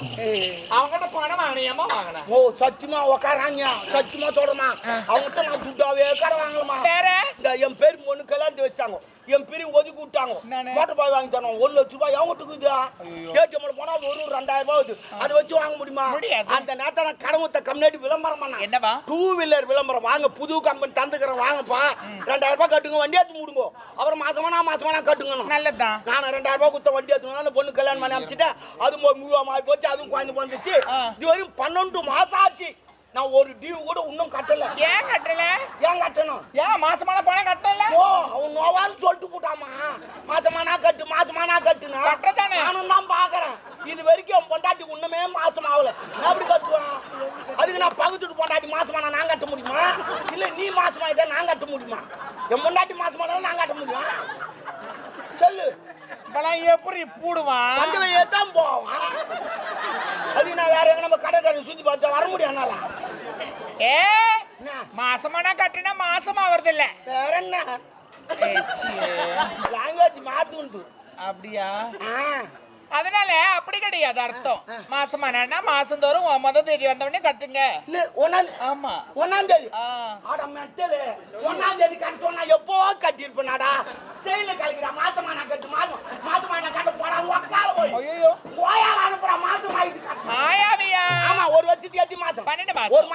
அவங்ககிட்ட பணம் வாங்கினியம்மா வாங்கின? ஓ சத்தியமா உக்காராங்க. சத்தியமா சொல்றமா அவங்ககிட்ட நான் துட்டாவே உட்கார வாங்கலமா வேற இந்த என் பேர் கல்யாணத்து வச்சாங்க. என் பிரி ஒதுக்கி விட்டாங்க? மோட்டர் பாய் வாங்கி தரோம் ஒரு லட்ச ரூபாய் எவங்கிட்ட இருக்குதா ஐயோ. ஏடிஎம்ல போனா ஒரு ரெண்டாயிரம் ரூபாய் வருது. அதை வச்சு வாங்க முடியுமா. அந்த நேரத்தை நான் கடன் வித்த கம்யூனிட்டி விளம்பரம் பண்ணேன். என்னவா? டூ வீலர் விளம்பரம். வாங்க புது கம்பெனி தந்துக்கிறேன். வாங்கப்பா. ரெண்டாயிரம் ரூபாய் கட்டுங்க வண்டி எடுத்து முடுங்க. அப்புறம் மாசமானா மாசமானா கட்டுங்கணும் நல்லதுதான் நான் ரெண்டாயிரம் ரூபாய் கொடுத்த வண்டி எடுத்து அந்த பொண்ணு கல்யாணம் பண்ணி அமைச்சிட்டு அது முழுவா போச்சு அதுவும் குழந்தை வந்துச்சு. இது வரையும் பன்னெண்டு மாசம் ஆச்சு. நான் ஒரு டியூ கூட இன்னும் கட்டல. ஏன் கட்டல? ஏன் கட்டணும்? ஏன் மாசமான பணம் கட்டல? ஓ அவன் நோவால் மாசமானா கட்டு மாசமானா கட்டுனா கட்டத்தானே. நானும் தான் பாக்குறேன். இது வரைக்கும் பொண்டாட்டி ஒண்ணுமே மாசம் ஆகல. நான் எப்படி கட்டுவேன்? அதுக்கு நான் பகுத்துட்டு பொண்டாட்டி மாசமானா நான் கட்ட முடியுமா? இல்ல நீ மாசமாயிட்டா நான் கட்ட முடியுமா? என் பொண்டாட்டி மாசமானா நான் கட்ட முடியுமா? சொல்லு. இப்பெல்லாம் எப்படி பூடுவான்? பஞ்சவை தான் போவான். அதுக்கு நான் வேற எங்க நம்ம கடை கடை சுத்தி பார்த்தா வர முடியும் என்னால? ஏ மாசமான கட்டினா மாசமா வருது இல்ல வேற என்ன லாங்குவேஜ் மாத்துண்டு. அப்படியா? அதனால அப்படி கிடையாது அர்த்தம். மாசமானா மாசம் தோறும் முத தேதி வந்த உடனே கட்டுங்க ஒன்னாம் ஆமா. ஒன்னாம் தேதி. ஆட மெட்டலு. ஒன்னாம் தேதி கட்ட சொன்னா எப்போ கட்டியிருப்பேனாடா? செயல கலக்கிறா மாசமா நான் கட்டு மாசம் மாசமா நான் கட்ட போடா உக்கால போய். ஐயோ கோயால அனுப்புறா மாசம் ஆயிட்டு மாயாவியா ஆமா ஒரு வருஷத்துக்கு எத்தி மாசம்? பன்னெண்டு மாசம். ஒரு